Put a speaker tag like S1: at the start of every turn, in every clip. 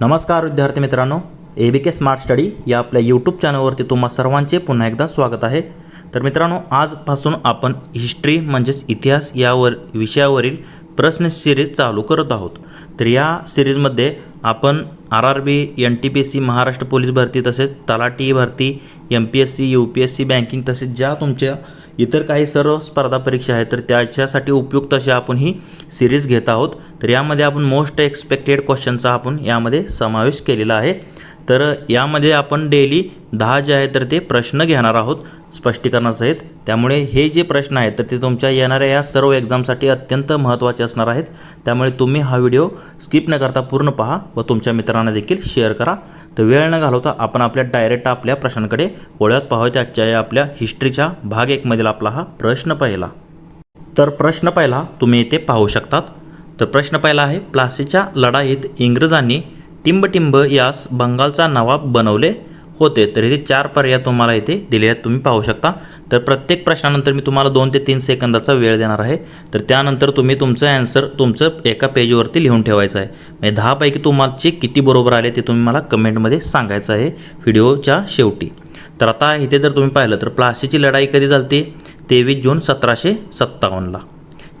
S1: नमस्कार विद्यार्थी मित्रांनो. ए बी के स्मार्ट स्टडी या आपल्या यूट्यूब चॅनलवरती तुम्हा सर्वांचे पुन्हा एकदा स्वागत आहे. तर मित्रांनो आजपासून आपण हिस्ट्री म्हणजेच इतिहास यावर विषयावरील प्रश्न सिरीज चालू करत आहोत. तर या सिरीजमध्ये आपण R R B N T P S C Maharashtra police भरती तसेच तलाटी भरती M P S C U P S C banking तसेच ज्या तुमच्या इतर काही सर्व स्पर्धा परीक्षा आहेत तर त्याच्यासाठी उपयुक्त अशी आपण ही सिरीज घेत आहोत. तर यामध्ये आपण मोस्ट एक्सपेक्टेड क्वेश्चनचा आपण यामध्ये समावेश केलेला आहे. तर यामध्ये आपण डेली दहा जे आहेत तर ते प्रश्न घेणार आहोत स्पष्टीकरणासहित. त्यामुळे हे जे प्रश्न आहेत तर ते तुमच्या येणाऱ्या या सर्व एक्झामसाठी अत्यंत महत्त्वाचे असणार आहेत. त्यामुळे तुम्ही हा व्हिडिओ स्किप न करता पूर्ण पहा व तुमच्या मित्रांना देखील शेअर करा. तर वेळ न घालवता आपण आपल्या डायरेक्ट आपल्या प्रश्नांकडे वळत पाहूया आजच्या या आपल्या हिस्ट्रीच्या भाग एकमधील आपला हा प्रश्न पहिला. तर प्रश्न पहिला तुम्ही इथे पाहू शकतात. तर प्रश्न पहिला आहे प्लासीच्या लढाईत इंग्रजांनी टिंबटिंब यास बंगालचा नवाब बनवले. होते तर इथे चार पर्याय तुम्हाला इथे दिले आहेत. तुम्ही पाहू शकता. तर प्रत्येक प्रश्नानंतर मी तुम्हाला दोन ते तीन सेकंदाचा वेळ देणार आहे. तर त्यानंतर तुम्ही तुमचं ॲन्सर तुमचं एका पेजवरती लिहून ठेवायचं आहे. म्हणजे दहापैकी तुम्हाचे किती बरोबर आले ते तुम्ही मला कमेंटमध्ये सांगायचं आहे व्हिडिओच्या शेवटी. तर आता इथे जर तुम्ही पाहिलं तर प्लासीची लढाई कधी झाली तेवीस जून सतराशे सत्तावन्नला.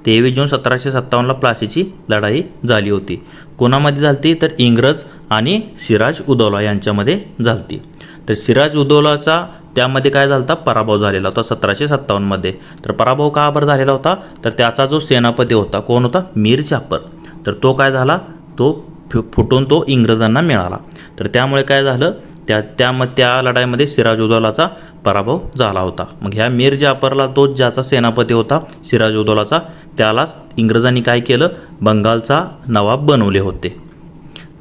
S1: तेवीस जून सतराशे सत्तावन्नला प्लासीची लढाई झाली होती. कोणामध्ये झालती? तर इंग्रज आणि सिराज उदौला यांच्यामध्ये झालती. तर सिराज उदौलाचा त्यामध्ये काय झाला होता पराभव झालेला होता सतराशे सत्तावन्नमध्ये तर पराभव का बरं झालेला होता? तर त्याचा जो सेनापती होता कोण होता? मीर जाफर. तर तो काय झाला? तो फु फुटून तो इंग्रजांना मिळाला. तर त्यामुळे काय झालं? त्या त्या मग त्या लढाईमध्ये सिराज उदौलाचा पराभव झाला होता. मग ह्या मीर जाफरला तो ज्याचा सेनापती होता सिराज उदौलाचा त्यालाच इंग्रजांनी काय केलं? बंगालचा नवाब बनवले होते.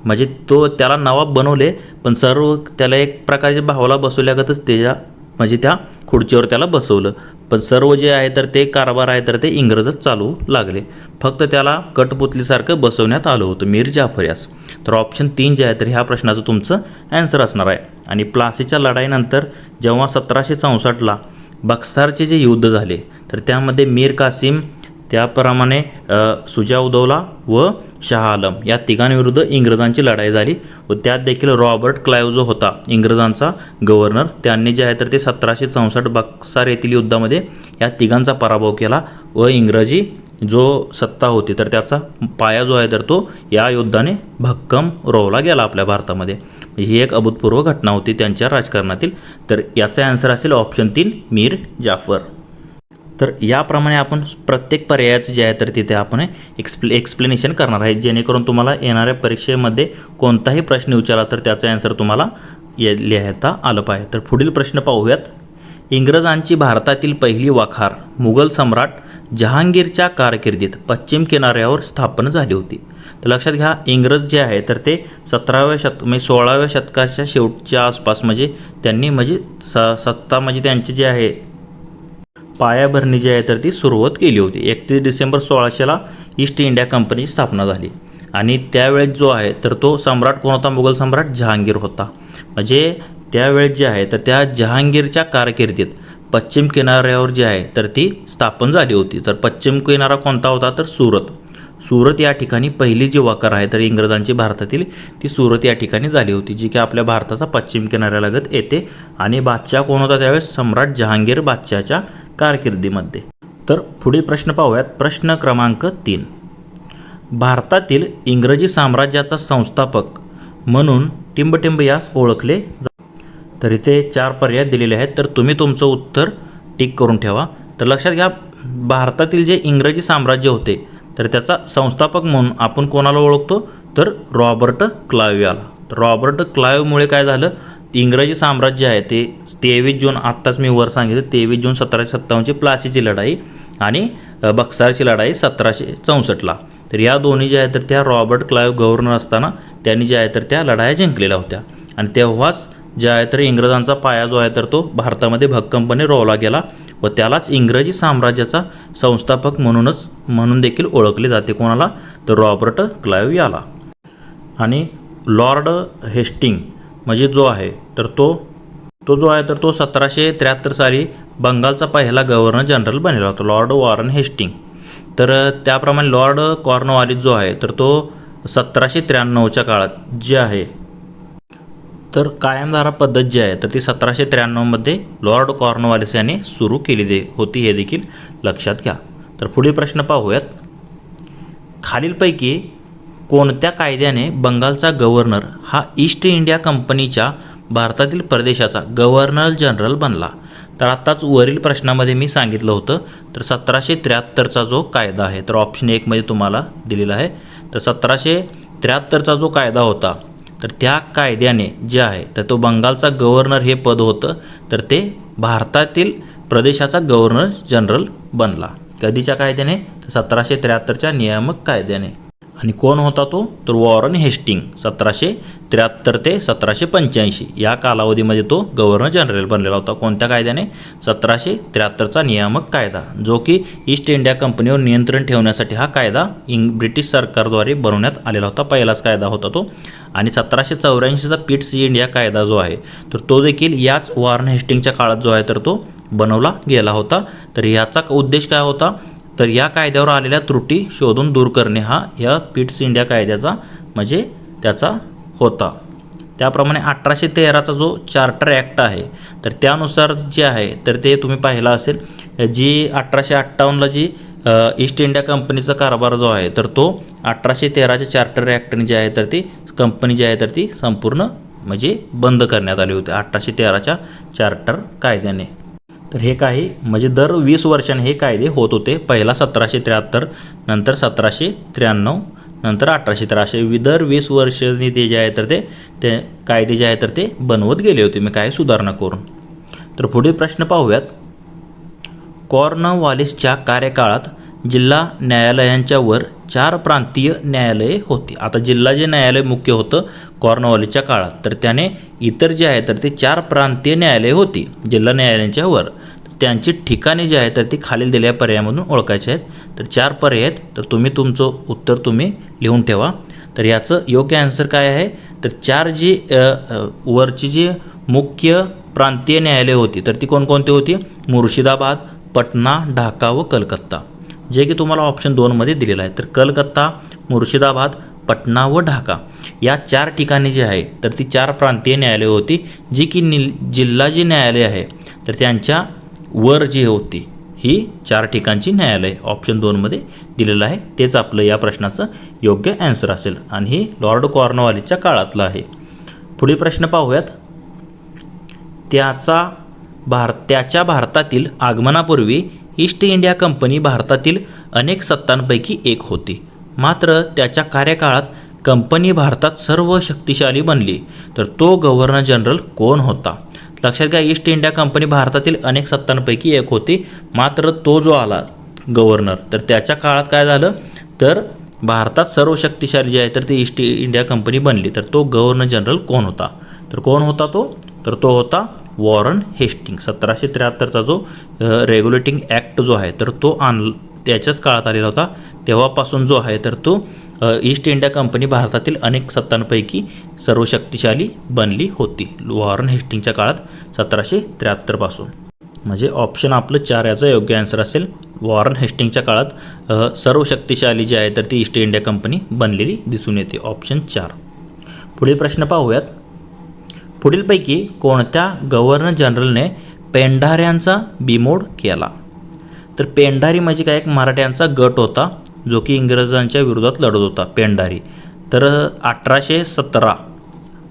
S1: म्हणजे तो त्याला नवाब बनवले पण सर्व त्याला एक प्रकारचे भावाला बसवल्यागतच त्याच्या म्हणजे त्या खुर्चीवर त्याला बसवलं. पण सर्व जे आहे तर ते कारभार आहे तर ते इंग्रजच चालू लागले. फक्त त्याला कटपुतलीसारखं बसवण्यात आलं होतं मीर जाफर यास. तर ऑप्शन तीन जे आहे तर ह्या प्रश्नाचं तुमचं ॲन्सर असणार आहे. आणि प्लासीच्या लढाईनंतर जेव्हा सतराशे चौसष्टला बक्सारचे जे युद्ध झाले तर त्यामध्ये मीर कासिम त्याप्रमाणे सुजाउदौला व शहा आलम या तिघांविरुद्ध इंग्रजांची लढाई झाली व त्यात देखील रॉबर्ट क्लायव जो होता इंग्रजांचा गव्हर्नर त्यांनी जे आहे तर ते सतराशे चौसष्ट बक्सार येथील युद्धामध्ये या तिघांचा पराभव केला व इंग्रजी जो सत्ता होती तर त्याचा पाया जो आहे तर तो या युद्धाने भक्कम रोवला गेला आपल्या भारतामध्ये. ही एक अभूतपूर्व घटना होती त्यांच्या राजकारणातील. तर याचा आन्सर असेल ऑप्शन तीन मीर जाफर. तर याप्रमाणे आपण प्रत्येक पर्यायाचं जे आहे तर तिथे आपण एक्सप्ले एक्सप्लेनेशन करणार आहे. जेणेकरून तुम्हाला येणाऱ्या परीक्षेमध्ये कोणताही प्रश्न विचारला तर त्याचा आन्सर तुम्हाला ये लिहायता आलं पाहिजे. तर पुढील प्रश्न पाहूयात. इंग्रजांची भारतातील पहिली वाखार मुघल सम्राट जहांगीरच्या कारकिर्दीत पश्चिम किनाऱ्यावर स्थापन झाली होती. तर लक्षात घ्या इंग्रज जे आहे तर ते सतराव्या शत म्हणजे सोळाव्या शतकाच्या शेवटच्या आसपास म्हणजे त्यांनी म्हणजे स सत्ता म्हणजे त्यांचे जे आहे पायाभरणी जी आहे तर ती सुरुवात केली होती. एकतीस डिसेंबर सोळाशेला ईस्ट इंडिया कंपनीची स्थापना झाली. आणि त्यावेळेस जो आहे तर तो सम्राट कोण होता? मुघल सम्राट जहांगीर होता. म्हणजे त्यावेळेस जे आहे तर त्या जहांगीरच्या कारकिर्दीत पश्चिम किनाऱ्यावर जी आहे तर ती स्थापन झाली होती. तर पश्चिम किनारा कोणता होता? तर सुरत. सुरत या ठिकाणी पहिली जी वकार आहे तर इंग्रजांची भारतातील ती सुरत या ठिकाणी झाली होती जी की आपल्या भारताचा पश्चिम किनाऱ्यालगत येते. आणि बादशाह कोण होता त्यावेळेस? सम्राट जहांगीर बादशाहच्या कारकिर्दीमध्ये. तर पुढील प्रश्न पाहूयात. प्रश्न क्रमांक तीन. भारतातील इंग्रजी साम्राज्याचा संस्थापक म्हणून टिंबटिंब यास ओळखले जा तर इथे चार पर्याय दिलेले आहेत. तर तुम्ही तुमचं उत्तर टिक करून ठेवा. तर लक्षात घ्या भारतातील जे इंग्रजी साम्राज्य होते तर त्याचा संस्थापक म्हणून आपण कोणाला ओळखतो? तर रॉबर्ट क्लाइव्ह याला तर रॉबर्ट क्लायवमुळे काय झालं? इंग्रजी साम्राज्य आहे ते. तेवीस जून आत्ताच मी वर सांगितलं तेवीस जून सतराशे सत्तावन्नची प्लासीची लढाई आणि बक्सारची लढाई सतराशे चौसष्टला. तर या दोन्ही ज्या आहेत तर त्या रॉबर्ट क्लाइव्ह गव्हर्नर असताना त्यांनी ज्या आहे तर त्या लढाया जिंकलेल्या होत्या. आणि तेव्हाच ज्या आहे तर इंग्रजांचा पाया जो आहे तर तो भारतामध्ये भक्कमपणे रोवला गेला व त्यालाच इंग्रजी साम्राज्याचा संस्थापक म्हणूनच म्हणून देखील ओळखले जाते कोणाला? तर रॉबर्ट क्लाइव्ह याला. आणि लॉर्ड हेस्टिंग म्हणजे जो आहे तर तो तो जो आहे तर तो सतराशे त्र्याहत्तर साली बंगालचा पहिला गव्हर्नर जनरल बनलेला होता लॉर्ड वॉरन हेस्टिंग तर त्याप्रमाणे लॉर्ड कॉर्नवालिस जो आहे तर तो सतराशे त्र्याण्णवच्या काळात जे आहे तर कायमधारा पद्धत जी आहे तर ती सतराशे त्र्याण्णवमध्ये लॉर्ड कॉर्नवालिस यांनी सुरू केली दे होती हे देखील लक्षात घ्या. तर पुढील प्रश्न पाहूयात. खालीलपैकी कोणत्या कायद्याने बंगालचा गव्हर्नर हा ईस्ट इंडिया कंपनीच्या भारतातील प्रदेशाचा गव्हर्नर जनरल बनला? तर आत्ताच वरील प्रश्नामध्ये मी सांगितलं होतं तर सतराशे त्र्याहत्तरचा जो कायदा आहे तर ऑप्शन एकमध्ये तुम्हाला दिलेला आहे तर सतराशे त्र्याहत्तरचा जो कायदा होता तर त्या कायद्याने जे आहे तर तो बंगालचा गव्हर्नर हे पद होतं तर ते भारतातील प्रदेशाचा गव्हर्नर जनरल बनला. कधीच्या कायद्याने? तर सतराशे त्र्याहत्तरच्या नियामक कायद्याने. आणि कोण होता तो? तर वॉरन हेस्टिंग सतराशे त्र्याहत्तर ते सतराशे पंच्याऐंशी. या कालावधीमध्ये तो गव्हर्नर जनरल बनलेला होता. कोणत्या कायद्याने? सतराशे त्र्याहत्तरचा नियामक कायदा जो की ईस्ट इंडिया कंपनीवर नियंत्रण ठेवण्यासाठी हा कायदा इंग ब्रिटिश सरकारद्वारे बनवण्यात आलेला होता. पहिलाच कायदा होता तो. आणि सतराशे चौऱ्याऐंशीचा पिट्स इंडिया कायदा जो आहे तर तो देखील याच वॉरन हेस्टिंगच्या काळात जो आहे तर तो बनवला गेला होता. तर याचा उद्देश काय होता? तर या कायद्यावर आलेल्या त्रुटी शोधून दूर करणे हा या पिट्स इंडिया कायद्याचा म्हणजे त्याचा होता. त्याप्रमाणे अठराशे तेराचा जो चार्टर ॲक्ट आहे तर त्यानुसार जे आहे तर ते तुम्ही पाहिलं असेल. जी अठराशे अठ्ठावन्नला जी ईस्ट इंडिया कंपनीचा कारभार जो आहे तर तो अठराशे तेराच्या चार्टर ॲक्टने जे आहे तर ती कंपनी जी आहे तर ती संपूर्ण म्हणजे बंद करण्यात आली होती अठराशे तेराच्या चार्टर कायद्याने. तर हे काही म्हणजे दर वीस वर्षांनी हे कायदे होत होते. पहिला सतराशे त्र्याहत्तर नंतर सतराशे त्र्याण्णव नंतर अठराशे त्र्याऐंशी. वि- दर वीस वर्षांनी ते जे आहे तर ते ते कायदे जे आहे तर ते बनवत गेले होते. मी काय सुधारणा करून. तर पुढील प्रश्न पाहूयात. कॉर्नवॉलिसच्या कार्यकाळात जिल्हा न्यायालयांच्यावर चार प्रांतीय न्यायालये होती. आता जिल्हा जे न्यायालय मुख्य होतं कॉर्नवॉलीच्या काळात तर त्याने इतर जे आहे तर ते चार प्रांतीय न्यायालये होती जिल्हा न्यायालयांच्या वर. त्यांची ठिकाणे जी आहे तर ती खालील दिलेल्या पर्यायामधून ओळखायचे आहेत. तर चार पर्याय आहेत तर तुम्ही तुमचं उत्तर तुम्ही लिहून ठेवा. तर याचं योग्य आन्सर काय आहे? तर चार जी वरची जी मुख्य प्रांतीय न्यायालय होती तर ती कोणकोणती होती? मुर्शिदाबाद पटना ढाका व कलकत्ता. जे की तुम्हाला ऑप्शन दोनमध्ये दिलेलं आहे. तर कलकत्ता मुर्शिदाबाद पटना व ढाका या चार ठिकाणी जे आहे तर ती चार प्रांतीय न्यायालय होती जी की निल जिल्हा जी न्यायालय आहे तर त्यांच्या वर जी होती ही चार ठिकाणची न्यायालय ऑप्शन दोनमध्ये दिलेलं आहे. तेच आपलं या प्रश्नाचं योग्य ॲन्सर असेल. आणि हे लॉर्ड कॉर्नवालिसच्या काळातलं आहे. पुढील प्रश्न पाहूयात. त्याचा भार त्याच्या भारतातील आगमनापूर्वी ईस्ट इंडिया कंपनी भारतातील अनेक सत्तांपैकी एक होती. मात्र त्याच्या कार्यकाळात कंपनी भारतात सर्व शक्तिशाली बनली. तर तो गव्हर्नर जनरल कोण होता? लक्षात घ्या ईस्ट इंडिया कंपनी भारतातील अनेक सत्तांपैकी एक होती. मात्र तो जो आला गव्हर्नर तर त्याच्या काळात काय झालं? तर भारतात सर्व शक्तिशाली जे आहे तर ती ईस्ट इंडिया कंपनी बनली. तर तो गव्हर्नर जनरल कोण होता? तर कोण होता तो? तर तो होता वॉरन हेस्टिंग सतराशे त्र्याहत्तरचा जो रेग्युलेटिंग ॲक्ट जो आहे तर तो आण त्याच्याच काळात आलेला होता. तेव्हापासून जो आहे तर तो ईस्ट इंडिया कंपनी भारतातील अनेक सत्तांपैकी सर्व शक्तिशाली बनली होती. वॉरन हेस्टिंगच्या काळात सतराशे त्र्याहत्तरपासून. म्हणजे ऑप्शन आपलं चार याचं योग्य आन्सर असेल. वॉरन हेस्टिंगच्या काळात सर्व शक्तिशाली जी आहे तर ती ईस्ट इंडिया कंपनी बनलेली दिसून येते. ऑप्शन चार. पुढील प्रश्न पाहूयात. पुढीलपैकी कोणत्या गव्हर्नर जनरलने पेंढाऱ्यांचा बिमोड केला? तर पेंढारी म्हणजे काय? एक मराठ्यांचा गट होता जो की इंग्रजांच्या विरोधात लढत होता पेंढारी. तर अठराशे सतरा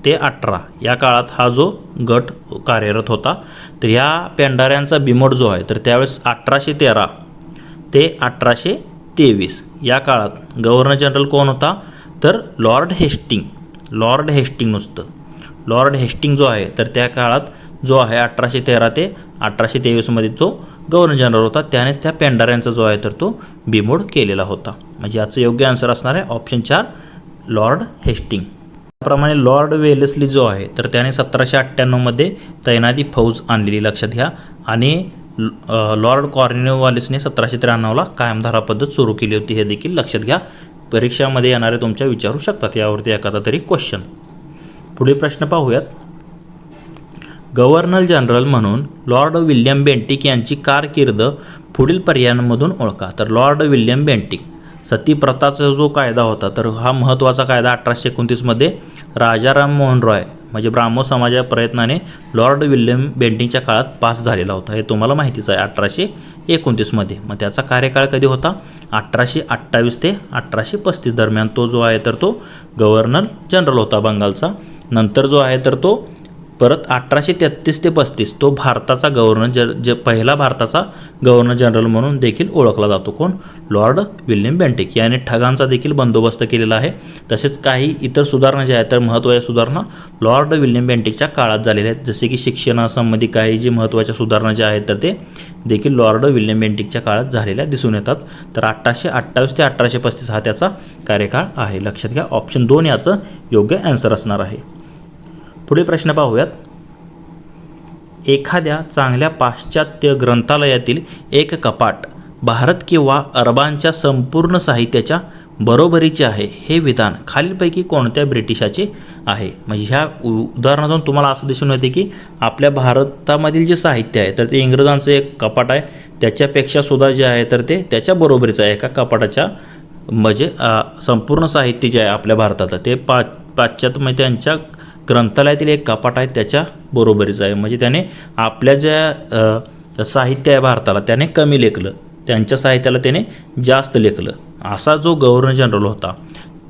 S1: ते अठरा या काळात हा जो गट कार्यरत होता तर ह्या पेंढाऱ्यांचा बिमोड जो आहे तर त्यावेळेस अठराशे तेरा ते अठराशे तेवीस या काळात गव्हर्नर जनरल कोण होता? तर लॉर्ड हेस्टिंग. लॉर्ड हेस्टिंग नुसतं. लॉर्ड हेस्टिंग जो आहे तर त्या काळात जो आहे अठराशे तेरा ते अठराशे तेवीसमध्ये तो गव्हर्नर जनरल होता. त्यानेच त्या पेंडाऱ्यांचा जो आहे तर तो बिमोड केलेला होता. म्हणजे याचं योग्य आन्सर असणार आहे ऑप्शन चार लॉर्ड हेस्टिंग. त्याप्रमाणे लॉर्ड वेलेस्ली जो आहे तर त्याने सतराशे अठ्ठ्याण्णवमध्ये तैनाती फौज आणलेली लक्षात घ्या. आणि अ, लॉर्ड कॉर्निवॉलिसने सतराशे त्र्याण्णवला कायमधारा पद्धत सुरू केली होती हे देखील लक्षात घ्या. परीक्षामध्ये येणारे तुमच्या विचारू शकतात यावरती एखादा तरी क्वेश्चन पुढील प्रश्न पाहूयात. गव्हर्नर जनरल म्हणून लॉर्ड विल्यम बेंटिक यांची कारकीर्द पुढील पर्यायांमधून ओळखा. तर लॉर्ड विल्यम बेंटिक सतीप्रथाचा जो कायदा होता तर हा महत्त्वाचा कायदा अठराशे एकोणतीसमध्ये राजाराम मोहन रॉय म्हणजे ब्राह्मो समाजा प्रयत्नाने लॉर्ड विल्यम बेंटिंगच्या काळात पास झालेला होता. हे तुम्हाला माहितीच आहे अठराशे एकोणतीसमध्ये मग त्याचा कार्यकाळ कधी होता? अठराशे अठ्ठावीस ते अठराशे पस्तीस दरम्यान तो जो आहे तर तो गव्हर्नर जनरल होता बंगालचा. नंतर जो आहे तर तो परत अठराशे तेहत्तीस ते पस्तीस तो भारताचा गव्हर्नर ज जे पहिला भारताचा गव्हर्नर जनरल म्हणून देखील ओळखला जातो. कोण? लॉर्ड विल्यम बेंटिक याने ठगांचा देखील बंदोबस्त केलेला आहे. तसेच काही इतर सुधारणा ज्या आहेत तर महत्त्वाच्या सुधारणा लॉर्ड विल्यम बेंटिकच्या काळात झालेल्या आहेत. जसे की शिक्षणासंबंधी काही जे महत्त्वाच्या सुधारणा ज्या आहेत तर ते देखील लॉर्ड विल्यम बेंटिकच्या काळात झालेल्या दिसून येतात. तर अठराशे अठ्ठावीस ते अठराशे पस्तीस हा त्याचा कार्यकाळ आहे. लक्षात घ्या ऑप्शन दोन याचं योग्य ॲन्सर असणार आहे. पुढे प्रश्न पाहूयात. एखाद्या चांगल्या पाश्चात्य ग्रंथालयातील एक कपाट भारत किंवा अरबांच्या संपूर्ण साहित्याच्या बरोबरीचे आहे हे विधान खालीलपैकी कोणत्या ब्रिटिशाचे आहे? म्हणजे ह्या उ- उदाहरणातून तुम्हाला असं दिसून येते की आपल्या भारतामधील जे साहित्य आहे तर ते इंग्रजांचं एक कपाट आहे. त्याच्यापेक्षा सुद्धा जे आहे तर ते त्याच्या बरोबरीचं आहे. एका कपाटाच्या म्हणजे संपूर्ण साहित्य जे आहे आपल्या भारताचं ते पा पाश्चात्य म्हणजे त्यांच्या ग्रंथालयातील एक कपाट आहे त्याच्या बरोबरीचं आहे. म्हणजे त्याने आपल्या ज्या साहित्य आहे भारताला त्याने कमी लेखलं. त्यांच्या साहित्याला त्याने जास्त लेखलं. असा जो गव्हर्नर जनरल होता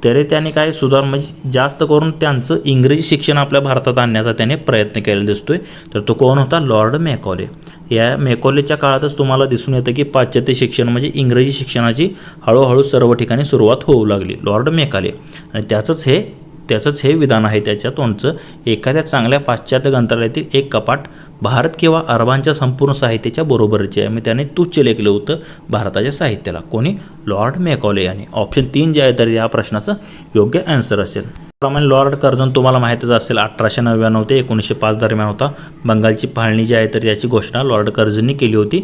S1: तरी त्याने काय सुधार म्हणजे जास्त करून त्यांचं इंग्रजी शिक्षण आपल्या भारतात आणण्याचा त्याने प्रयत्न केलेला आहे तर तो कोण होता? Lord Macaulay. या मॅकॉलेच्या काळातच तुम्हाला दिसून येतं की पाश्चात्य शिक्षण म्हणजे इंग्रजी शिक्षणाची हळूहळू सर्व ठिकाणी सुरुवात होऊ लागली. Lord Macaulay. आणि त्याचंच हे त्याचंच हे विधान आहे त्याच्या तोंडचं एखाद्या चांगल्या पाश्चात्य ग्रंथालयातील एक कपाट भारत किंवा अरबांच्या संपूर्ण साहित्याच्या बरोबरीचे आहे. मग त्याने तुच्छ लेखलं होतं भारताच्या साहित्याला. कोणी? लॉर्ड मेकॉले यांनी. ऑप्शन तीन जे आहे तर या प्रश्नाचं योग्य ॲन्सर असेल. त्याप्रमाणे लॉर्ड कर्जन तुम्हाला माहीतच असेल अठराशे नव्याण्णव ते एकोणीसशे पाच दरम्यान होता. बंगालची फाळणी जी आहे तर याची घोषणा लॉर्ड कर्जननी केली होती.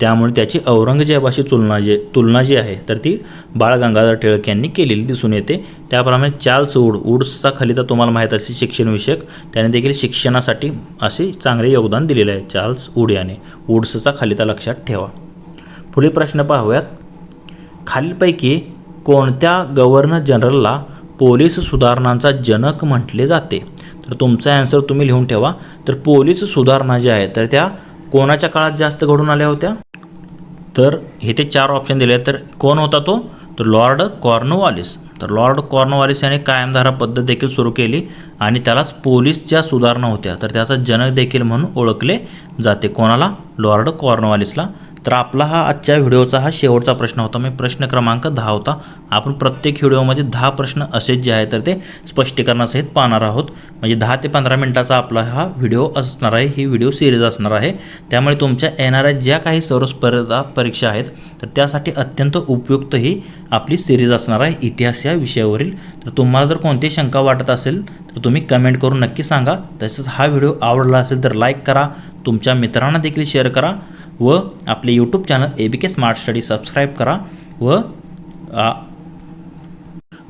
S1: त्यामुळे त्याची औरंगजेबाशी तुलना जे तुलना जी आहे तर ती बाळ गंगाधर टिळक यांनी केलेली दिसून येते. त्याप्रमाणे चार्ल्स वूड वूड्सचा खलिता तुम्हाला माहीत असेल शिक्षणविषयक. त्याने देखील शिक्षणासाठी असे चांगले योगदान दिलेले आहे चार्ल्स वूड याने. वूड्सचा खलिता लक्षात ठेवा. पुढील प्रश्न पाहूयात. खालीलपैकी कोणत्या गव्हर्नर जनरलला पोलीस सुधारणांचा जनक म्हटले जाते. तर तुमचा ॲन्सर तुम्ही लिहून ठेवा. तर पोलीस सुधारणा ज्या आहेत तर त्या कोणाच्या काळात जास्त घडून आल्या होत्या? तर हे ते चार ऑप्शन दिले आहेत तर कोण होता तो? तर लॉर्ड कॉर्नवॉलिस. तर लॉर्ड कॉर्नवॉलिस याने कायमधारा पद्धत देखील सुरू केली आणि त्यालाच पोलीस ज्या सुधारणा होत्या तर त्याचा जनक देखील म्हणून ओळखले जाते. कोणाला? लॉर्ड कॉर्नवॉलिसला. तर आपला हा आजच्या व्हिडिओचा हा शेवटचा प्रश्न होता. मी प्रश्न क्रमांक दहा होता. आपण प्रत्येक व्हिडिओमध्ये दहा प्रश्न असेच जे आहे तर ते स्पष्टीकरणासहित पाहणार आहोत. म्हणजे दहा ते पंधरा मिनटाचा आपला हा व्हिडिओ असणार आहे. ही व्हिडिओ सिरीज असणार आहे. त्यामुळे तुमच्या येणाऱ्या ज्या काही सर्व स्पर्धा परीक्षा आहेत तर त्यासाठी अत्यंत उपयुक्त ही आपली सिरीज असणार आहे इतिहास या विषयावरील. तर तुम्हाला जर कोणती शंका वाटत असेल तर तुम्ही कमेंट करून नक्की सांगा. तसंच हा व्हिडिओ आवडला असेल तर लाईक करा. तुमच्या मित्रांना देखील शेअर करा. व आपले YouTube channel A B K smart study subscribe करा व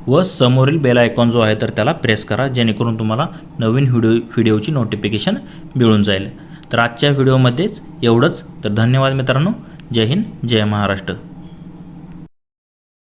S1: व समोरील बेल आयकॉन जो आहे तर त्याला प्रेस करा जेणेकरून तुम्हाला नवीन व्हिडिओ व्हिडिओची नोटिफिकेशन मिळून जाईल. तर आजच्या व्हिडिओमध्येच एवढंच. तर धन्यवाद मित्रांनो. जय हिंद जय महाराष्ट्र.